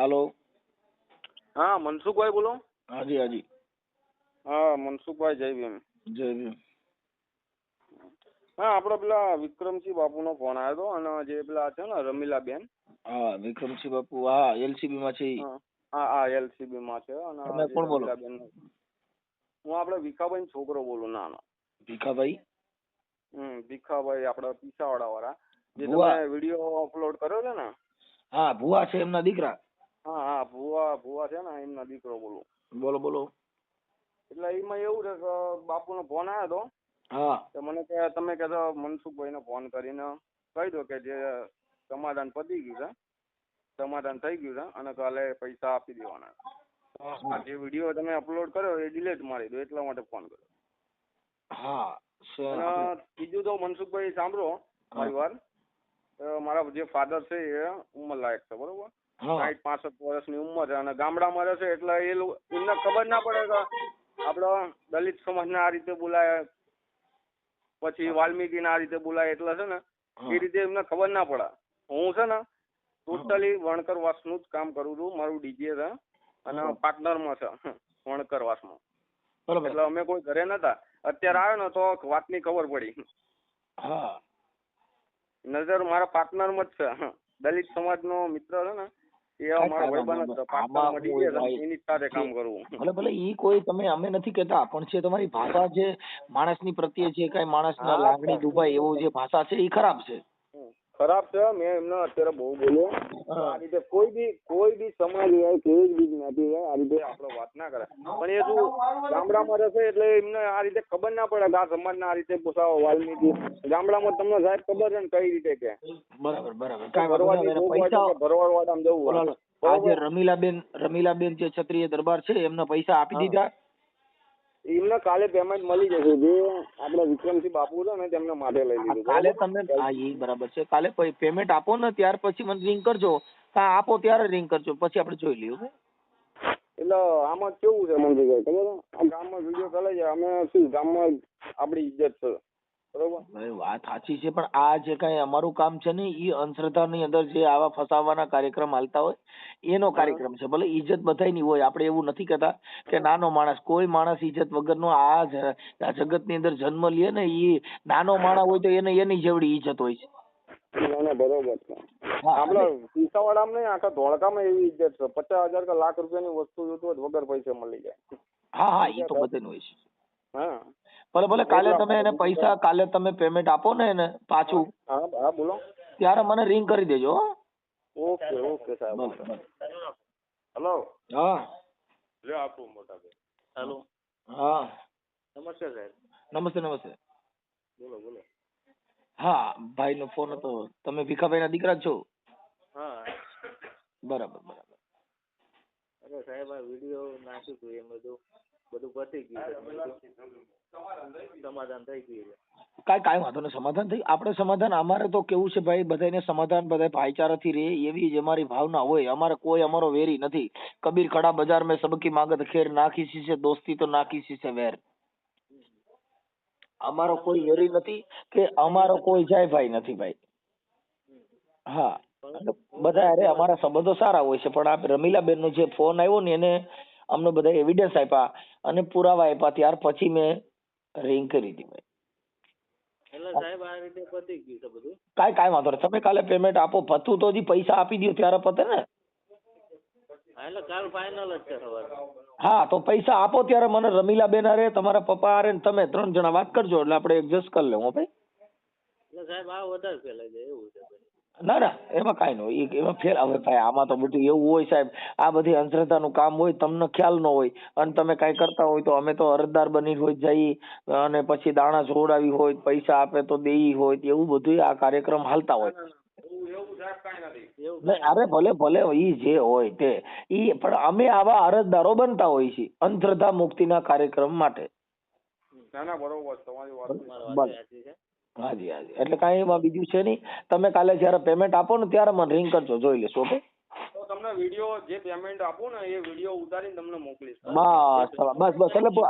હાલો. હા મનસુખભાઈ બોલો. હાજી હાજી. હા મનસુખભાઈ જય ભીમ. જય ભીમ. હા આપડે પેલા વિક્રમસિંહ બાપુનો ફોન આવ્યો હતો અને જે પેલા છે ને રમીલાબેન. હા વિક્રમસિંહ બાપુ હા એલસીબી માં છે હા હા એલસીબી માં છે અને કોણ બોલો? હું આપડે ભીખાભાઈ છોકરો બોલું નાનો. ભીખાભાઈ? હમ ભીખાભાઈ આપડે પીસાવાડા વાળા જે તમે વીડિયો અપલોડ કર્યો છે ને? હા ભુવા છે એમના દીકરા. હા હા ભુવા ભુવા છે ને એમના દીકરો બોલું. બોલો બોલો. એટલે એમાં એવું છે કે બાપુનો ફોન આવ્યો હતો હા. તો મને કે તમે કે મનસુખભાઈને ફોન કરીને કહી દો કે જે સમાધાન પતી ગયું છે સમાધાન થઈ ગયું છે અને કાલે પૈસા આપી દેવાના આ જે વીડિયો તમે અપલોડ કર્યો એ ડિલીટ મારી દો એટલા માટે ફોન કર્યો. હા અને બીજું તો મનસુખભાઈ સાંભળો મારી વાત મારા જે ફાધર છે એ ઉંમર લાયક છે બરોબર? સાઠ પાસઠ વર્ષની ઉંમર છે અને ગામડામાં રહેશે એટલે એ એમને ખબર ના પડે કે આપણે દલિત સમાજને આ રીતે બોલાય પછી વાલ્મીકીને આ રીતે બોલાય એટલે છે ને એ રીતે એમને ખબર ના પડે. હું છે ને ટોટલી વણકર વાસનું જ કામ કરું છું. મારું ડીજે છે અને પાર્ટનર પાર્ટનરમાં છે. વણકર વાસમાં. બરોબર. એટલે અમે કોઈ ઘરે નતા. અત્યારે આવ્યો ને તો વાતની ખબર પડી. નજર મારા પાર્ટનરમાં જ છે. દલિત સમાજનો મિત્ર છે ને ભલે ભલે ઈ કોઈ તમે અમે નથી કેતા પણ છે તમારી ભાષા જે માણસની પ્રત્યે જે કઈ માણસના ના લાગણી દુભાઈ દુભાય એવું જે ભાષા છે એ ખરાબ છે. ખરાબ છે મેં એમને અત્યારે બહુ બોલ્યો. આ રીતે કોઈ બી કોઈ બી સમાજ હોય કોઈ બી જ્ઞાતિ હોય આ રીતે આપણે વાત ના કરે. પણ એ શું ગામડામાં રહેશે એટલે એમને આ રીતે ખબર ના પડે કે આ સમાજને આ રીતે પોસાવો વાલ્મીકી. ગામડામાં તમને સાહેબ ખબર છે ને કઈ રીતે કે? બરાબર બરાબર. ભરવાડ વાળામાં જવું હોય. બોલો, આ જે બરોબર? રમીલાબેન રમીલાબેન જે ક્ષત્રિય દરબાર છે એમને પૈસા આપી દીધા. એમને કાલે પેમેન્ટ મળી જશે. જે આપણે વિક્રમસિંહ બાપુ છે ને તેમને માથે લઈ લીધું. કાલે તમને તમે હા એ બરાબર છે. કાલે પેમેન્ટ આપો ને ત્યાર પછી મને રિંગ કરજો. હા આપો ત્યારે રિંગ કરજો. પછી આપણે જોઈ લઈએ એટલે આમાં કેવું છે મનસુખભાઈ ખબર? આ ગામમાં વીડિયો ચાલે છે. અમે શું ગામમાં આપણી ઇજ્જત છે? બરોબર? વાત સાચી છે પણ આ જે કઈ અમારું કામ છે ને એ અંધશ્રદ્ધા ની અંદર જે આવા ફસાવાના કાર્યક્રમ હાલતા હોય એનો કાર્યક્રમ છે. ભલે ઇજ્જત બધાયની હોય આપણે એવું નથી કહેતા કે નાનો માણસ કોઈ માણસ ઇજ્જત વગરનો આ જગતની અંદર જન્મ લે ને એ નાનો માણસ હોય તો એને એની જેવડી ઇજ્જત હોય છે. ના ના બરોબર છે. હા, આપણે પીસાવાડામાં નહીં આખા ધોળકામાં એવી ઇજ્જત છે. પચાસ હજાર કે લાખ રૂપિયાની વસ્તુ જોતું હોય વગર પૈસે મળી જાય. હા હા એ તો બધાનું હોય છે. હા. ભલે ભલે કાલે તમે એને પૈસા કાલે તમે પેમેન્ટ આપો ને એને પાછું. હા હા બોલો. ત્યારે મને રિંગ કરી દેજો ઓકે ઓકે સાહેબ. ભલે. હા. લે આપો મોટા ભાઈ. હેલો. હા. નમસ્તે સાહેબ. નમસ્તે નમસ્તે. બોલો બોલો. હા ભાઈનો ફોન હતો. તમે ભીખાભાઈના દીકરા છો? હા. બરાબર બરાબર. અરે સાહેબ આ વીડિયો નાખ્યું હતું એમ બધું. બધું પતી ગયું સમાધાન થઈ ગયું છે. કાંઈ કાંઈ વાંધો નહીં સમાધાન થઈ આપણે સમાધાન અમારે તો કેવું છે ભાઈ બધાને સમાધાન બધા ભાઈચારાથી રહે એવી જ અમારી ભાવના હોય. અમારે કોઈ અમારો વેરી નથી. કબીર ખડા બજાર મેં સબકી માગત ખેર નાખી છે દોસ્તી તો નાખી છે વેર. અમારો કોઈ વેરી નથી કે અમારો કોઈ જાય ભાઈ નથી ભાઈ. હા. બધા અરે અમારા સંબંધો સારા હોય છે પણ આ રમીલાબેન નો જે ફોન આવ્યો ને એને અમને બધા એવિડન્સ આપ્યા અને પુરાવા આપ્યા ત્યાર પછી મેં રિંગ કરી હતી ભાઈ એટલે સાહેબ આ રીતે પતી ગયું છે બધું? કાંઈ કાંઈ વાંધો નહીં. તમે કાલે પેમેન્ટ આપો. પતું તો હજી પૈસા આપી દો ત્યારે પતે ને. એટલે કાલ ફાઇનલ જ છે સવારે. હા તો પૈસા આપો ત્યારે મને રમીલા બેન અરે તમારા પપ્પા અરે ને તમે ત્રણ જણા વાત કરજો. એટલે આપણે એડજસ્ટ કરી લેવું ભાઈ. એટલે સાહેબ આ વધારે ફેલાઈ જાય એવું છે. ભાઈ ના ના એમાં કાંઈ નો એમાં ફેર હવે ભાઈ. આમાં તો બધું એવું હોય સાહેબ. આ બધી અંધશ્રદ્ધાનું કામ હોય તમને ખ્યાલ ન હોય. અને તમે કાંઈ કરતા હોય તો અમે તો અરજદાર બની હોય જઈએ અને પછી દાણા જોડાવી હોય પૈસા આપે તો દેઈ હોય. એવું બધું આ કાર્યક્રમ હાલતા હોય. એવું એવું સાહેબ કાંઈ નથી. એવું નહીં અરે ભલે ભલે ઈ જે હોય તે. ઈ પણ અમે આવા અરજદારો બનતા હોય છે અંધશ્રદ્ધા મુક્તિના કાર્યક્રમ માટે. ના ના બરોબર તમારી વાત. હાજી હાજી. એટલે કાંઈ એમાં બીજું છે નહીં. તમે કાલે જ્યારે પેમેન્ટ આપો ને ત્યારે મને રિંગ કરજો જોઈ લેશો ઓકે? તો તમને વીડિયો જે પેમેન્ટ આપો ને એ વીડિયો ઉતારીને તમને મોકલીશ. બસ બસ બસ એટલે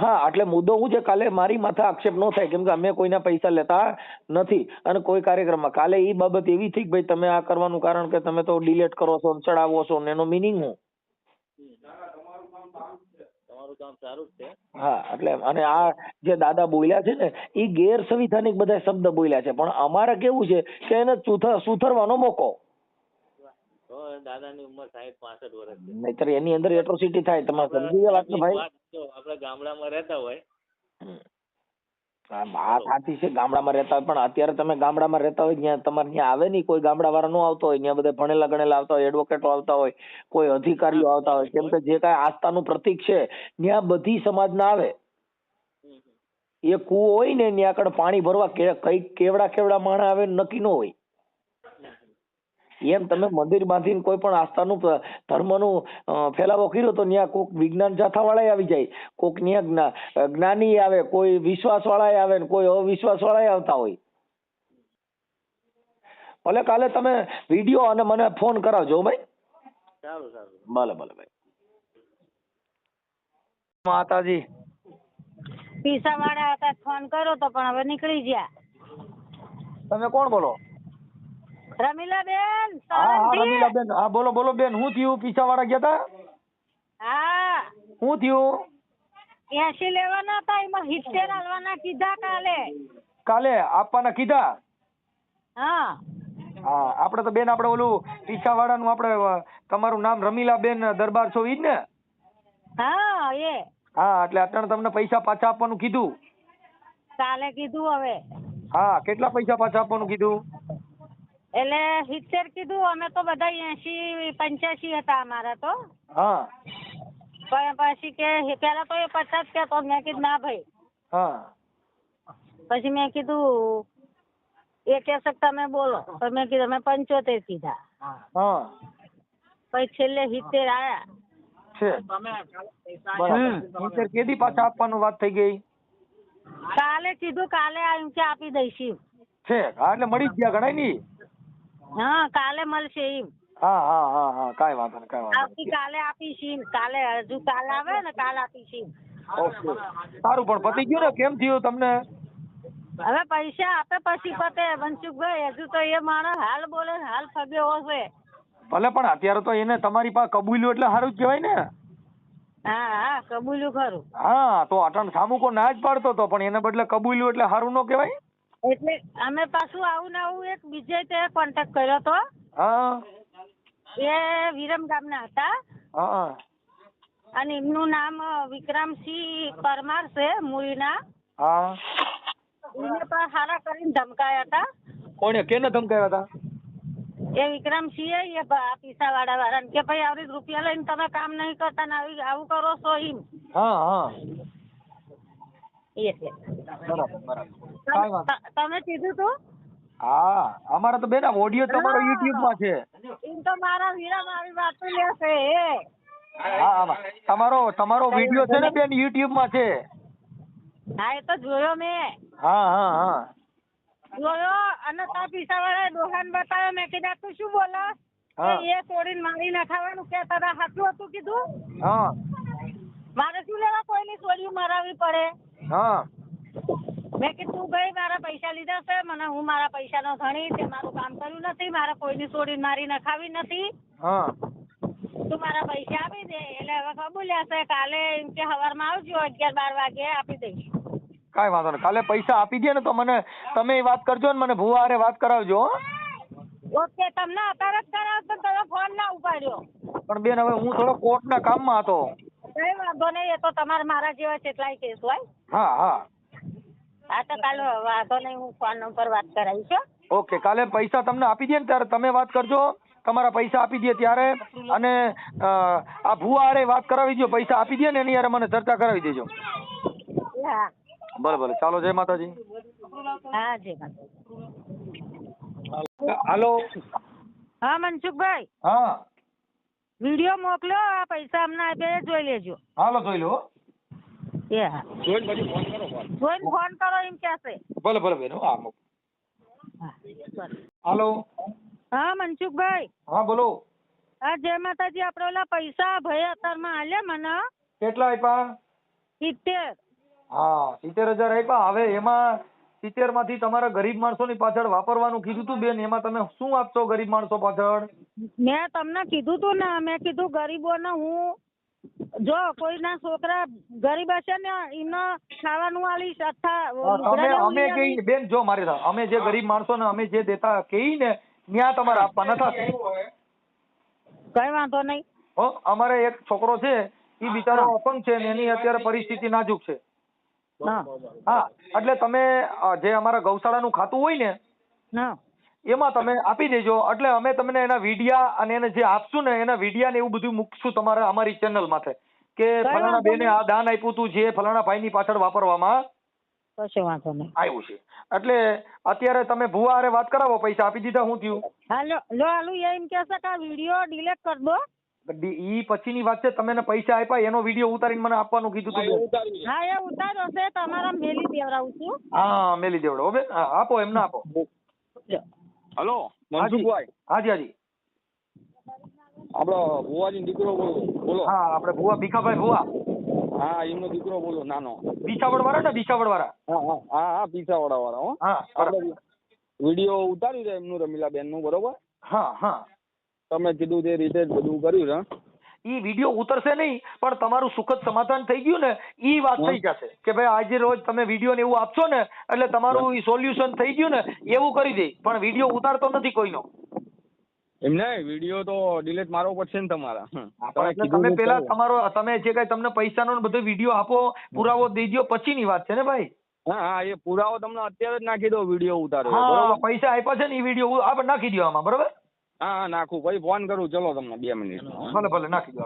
હા એટલે મુદ્દો હું છે કાલે મારી માથે આક્ષેપ ન થાય કેમ કે અમે કોઈના પૈસા લેતા નથી. અને કોઈ કાર્યક્રમમાં કાલે એ બાબત એવી થઈ કે ભાઈ તમે આ કરવાનું કારણ કે તમે તો ડિલેટ કરો છો ચડાવો છો ને એનો મિનિંગ હું? કામ સારું જ છે. હા એટલે અને આ જે દાદા બોલ્યા છે ને એ ગેરસંવિધાનિક બધા શબ્દ બોલ્યા છે. પણ અમારે કેવું છે કે એને સુથર સુથરવાનો મોકો. દાદાની ઉંમર સાહીઠ પાસઠ વર્ષ છે. નહીતર એની અંદર એટ્રોસિટી થાય. તમે સમજી ગયા વાત ભાઈ આપણે ગામડામાં રહેતા હોય. વાત સાચી છે ગામડામાં રહેતા હોય પણ અત્યારે તમે ગામડામાં રહેતા હોય ત્યાં તમારે ત્યાં આવે નહીં કોઈ ગામડા વાળા નો આવતો હોય ત્યાં બધા ભણેલા ગણેલા આવતા હોય એડવોકેટો આવતા હોય કોઈ અધિકારીઓ આવતા હોય કેમ કે જે કાંઈ આસ્થાનું પ્રતીક છે ત્યાં બધી સમાજના આવે હમ, હમ. એ કૂવો હોય ને ત્યાં આગળ પાણી ભરવા કે કઈ કેવડા કેવડા માણસ આવે નક્કી ન હોય એમ તમે મંદિર બાંધીને કોઈ પણ આસ્થાનું ધર્મનું ફેલાવો કર્યો તો ત્યાં કોક વિજ્ઞાન જાથા વાળા આવી જાય. કોક ત્યાં જ્ઞાની આવે કોઈ વિશ્વાસ વાળા આવે ને કોઈ અવિશ્વાસ વાળા આવતા હોય. ભલે કાલે તમે વીડિયો અને મને ફોન કરાવજો ભાઈ. સારું સારું. ભલે ભલે ભાઈ. માતાજી. પીસા વાળા હતા ફોન કર્યો તો પણ હવે નીકળી ગયા. તમે કોણ બોલો? રમીલા બેન હા હા હા બોલો બોલો બેન હું થયું? પીછા વાળા ગયા હતા હા. હું થયું? એસી લેવાના હતા એમાં સિત્તેર હાલવાના કીધા કાલે. કાલે આપવાના કીધા? હા. હા આપણે તો બેન આપણે ઓલું પીછા વાળાનું આપણે તમારું નામ રમીલા બેન દરબાર છો ઈ જ ને? હા એ. હા એટલે અત્યારે તમને પૈસા પાછા આપવાનું કીધું. કાલે કીધું હવે. હા કેટલા પૈસા પાછા આપવાનું કીધું? એટલે સિત્તેર કીધું અમે તો બધા એસી પંચ્યાસી હતા અમારા તો. હા. પણ પછી કે પેલા તો એ પચાસ કેતો મેં કીધું ના ભાઈ. હા. પછી મેં કીધું એ કે તમે બોલો. તો મેં કીધું અમે પંચોતેર કીધા. હા. પછી છેલ્લે સિત્તેર આયા. છે. કેદી પાછા આપવાનું વાત થઈ ગઈ? કાલે કીધું કાલે આવીને કે આપી દઈશ. છે. હા એટલે મળી જ ગયા ગણાયની હા કાલે મળશે એમ. હા હા હા હા કાઈ વાંધો નહીં કાઈ વાંધો આવતી કાલે આપીશ એમ. કાલે હજુ કાલ આવે ને કાલ આપીશ એમ. ઓકે. સારું પણ પતી ગયું ને? કેમ થયું તમને? હવે પૈસા આપે પછી પતે. મનસુખભાઈ હજુ તો એ માણસ હાલ બોલે ને હાલ ફગે હોય ભલે પણ અત્યારે તો એને તમારી પાસે કબૂલ્યું એટલે સારું જ કહેવાય ને. હા હા કબૂલ્યું ખરું. હા તો અટણ સામુકો ના જ પાડતો તો પણ એને બદલે કબૂલ્યું એટલે સારું ન કહેવાય? એટલે અમે પાછું આવું ને આવું એક બીજે તે કોન્ટેક્ટ કર્યો તો. હા. એ વિરમ ગામના હતા. હા. અને એમનું નામ વિક્રમસિંહ પરમાર છે મૂળીના. હા. એમને પણ હારા કરીને ધમકાયા હતા. કોને કેને ધમકાયા હતા? એ વિક્રમસિંહ એ પીસા વાળા વાળા કે ભાઈ આવડી રૂપિયા લઈને તમે કામ નહીં કરતા ને આવી આવું કરો છો એમ. હા હા. એટલે બરાબર બરાબર. તમે કીધું તું? હા અમારે તો બેટા ઓડિયો તમારો યુટ્યુબમાં છે. એમ તો મારા વીરા મારી વાત લેશે હા તમારો તમારો વિડિયો છે ને બેન યુટ્યુબમાં છે. હા એ તો જોયો મેં. હા હા હા. જોયો અને તા પીસા વાળા દોહાન બતાવ્યો. મેં કીધા તું શું બોલો? એ તોડીને મારી નખાવાનું કે તારા હાથું હતું કીધું? હા. મારે શું લેવા કોઈની ચોરીઓ મરાવી પડે? હા. મેં કીધું તું ભાઈ મારા પૈસા લીધા છે. મને હું મારા પૈસાનો ધણી તે મારું કામ કર્યું નથી. મારા કોઈની ચોરી મારી નખાવી નથી. હા. તું મારા પૈસા આપી દે. એટલે હવે કબૂલ્યા છે કાલે એમ કે સવારમાં આવજો. અગિયાર બાર વાગે આપી દઈશ. કાંઈ વાંધો નહીં. કાલે પૈસા આપી દે ને તો મને તમે એ વાત કરજો ને મને ભુવા હારે વાત કરાવજો ઓકે તમને અત્યારે જ કરાવ તો તમે ફોન ના ઉપાડ્યો. પણ બેન હવે હું થોડો કોર્ટના કામમાં હતો. કઈ વાંધો નહીં. એ તો તમારે મારા જેવા કેટલાય કેસ હોય. હા હા. હા તો કાલે વાંધો નહીં હું ફોન નંબર વાત કરાવીશ હો. ઓકે કાલે પૈસા તમને આપી દે ને ત્યારે તમે વાત કરજો. તમારા પૈસા આપી દે ત્યારે. અને અ, આ ભુવા હારે વાત કરાવી દો પૈસા આપી દે ને એની હારે મને ચર્ચા કરાવી દેજો. હા. ભલે ભલે. ચાલો જય માતાજી. હા જી હાલો. હા મનસુખભાઈ. હા. વીડિયો મોકલ્યો આ પૈસા અમને આપે એ જોઈ લેજો. હાલો જોઈ લો. એ હા જોઈને ફોન કરો એમ કહેશે ભલે ભલે બેન હા. હાલો. હા મનસુખભાઈ. હા બોલો. હા જય માતાજી આપણે ઓલા પૈસા ભાઈ અત્યારમાં આલ્યા મને. કેટલા આપ્યા સિત્તેર. હા સિત્તેર હજાર આપ્યા હવે એમાં સિત્તેરમાંથી તમારા ગરીબ માણસોની પાછળ વાપરવાનું કીધું તું બેન. એમાં તમે શું આપશો ગરીબ માણસો પાછળ? મેં તમને કીધું તું ને મેં કીધું ગરીબોને હું જો કોઈના છોકરા ગરીબ હશે ને એનો ખાવાનું વાળી તમે અમે કઈ બેન જો મારી અમે જે ગરીબ માણસો ને અમે જે દેતા કઈ ને ત્યાં તમારે આપવાના થશે કઈ વાંધો નહીં. હો અમારે એક છોકરો છે એ બિચારો અપંગ છે ને એની અત્યારે પરિસ્થિતિ નાજુક છે. હા. હા એટલે તમે જે અમારા ગૌશાળાનું ખાતું હોય ને હા. એમાં તમે આપી દેજો. એટલે અમે તમને એના વિડિયા અને એને જે આપશું ને એના વિડિયા ને એવું બધું મૂકશું તમારા અમારી ચેનલ માથે. કે ફલાણા બેને આ દાન આપ્યું હતું જે ફલાણા ભાઈની પાછળ વાપરવામાં કશો વાંધો નહીં. આવ્યું છે. એટલે અત્યારે તમે ભુવા હારે વાત કરાવો પૈસા આપી દીધા હું થયું. હાલો લો હાલો એમ કહેશે કે આ વીડિયો ડિલીટ કર દો. ઈ પછીની વાત છે તમે પૈસા આપ્યા એનો વીડિયો ઉતારીને મને આપવાનું કીધું હા, હતું એ બેન. ઉતારી હા એ ઉતારો છે તમારા મેલી દેવડાવું છું. હા મેલી દેવડો હો બેન. આપો એમને આપો. હલો મનસુખભાઈ. હાજી હાજી. આપણો ભુવાજી દીકરો બોલો બોલો. હા આપડે ભુવા ભીખાભાઈ ભુવા. હા એમનો દીકરો બોલો નાનો. બિસાવડ વાળા ને બિસાવડ વાળા હા હા હા હા વાળા હો. હા આપણે વીડિયો ઉતારી એમનું રમીલાબેનનું બરોબર? હા હા. તમે કીધું તે રીતે બધું કર્યું છે ઈ વીડિયો ઉતરશે નહીં પણ તમારું સુખદ સમાધાન થઈ ગયું ને ઈ વાત થઈ જશે કે ભાઈ આજે રોજ તમે વીડિયો ને એવું આપશો ને એટલે તમારું ઈ સોલ્યુશન થઈ ગયું ને એવું કરી દે. પણ વીડિયો ઉતારતો નથી કોઈનો. એમ નહીં વીડિયો તો ડિલીટ મારવો પડશે ને તમારા. તમે પેલા તમારો તમે જે કઈ તમને પૈસાનો નો બધો વીડિયો આપો પુરાવો દઈ દો પછીની વાત છે ને ભાઈ? હા એ પુરાવો તમને અત્યારે જ નાખી દો વીડિયો ઉતારો પૈસા આપ્યા છે ને એ વીડિયો નાખી દો આમાં બરોબર? હા હા નાખું. પછી ફોન કરું. ચલો તમને બે મિનિટ ભલે ભલે નાખી દો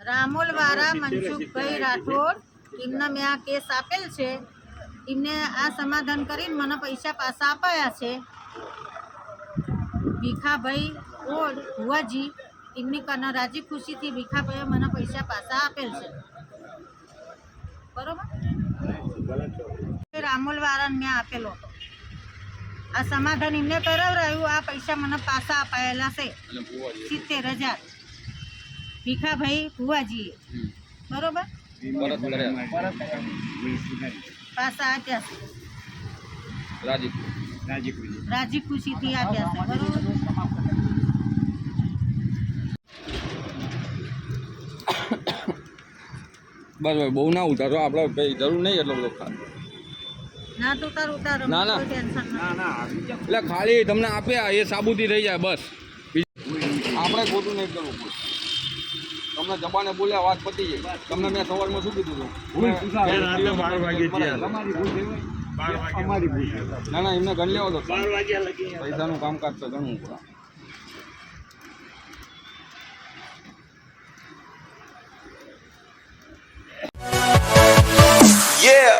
રામોલ વાળા મનસુખભાઈ રાઠોડ. એમને મેં આ કેસ આપેલ છે. એમને આ સમાધાન કરીને મને પૈસા પાછા અપાયા છે. ભીખાભાઈ ઓડ ભુવાજી એમની કને રાજી ખુશીથી ભીખાભાઈએ મને પૈસા પાછા આપેલ છે. બરોબર? રામોલ વાળાને મેં આપેલો હતો. આ સમાધાન એમને કરાવરાયું. આ પૈસા મને પાછા અપાયેલા છે. સિત્તેર હજાર. ભીખાભાઈ ભુવાજીએ. બરોબર? પાછા આપ્યા છે. રાજી ખુશીથી આપ્યા છે. બરોબર? બસ બહુ ના ઉતારો આપણે જરૂર નહીં એટલો બધો ખાસ. એટલે ખાલી તમને આપ્યા એ સાબુતી થઈ જાય બસ. આપણે ખોટું નહીં કરવું તમને જબાને બોલ્યા વાત પતી જાય તમને મેં સવારમાં શું કીધું ના ના એમને ગણ લેવા દો. પૈસાનું કામકાજ છે ઘણું પૂરા Yeah.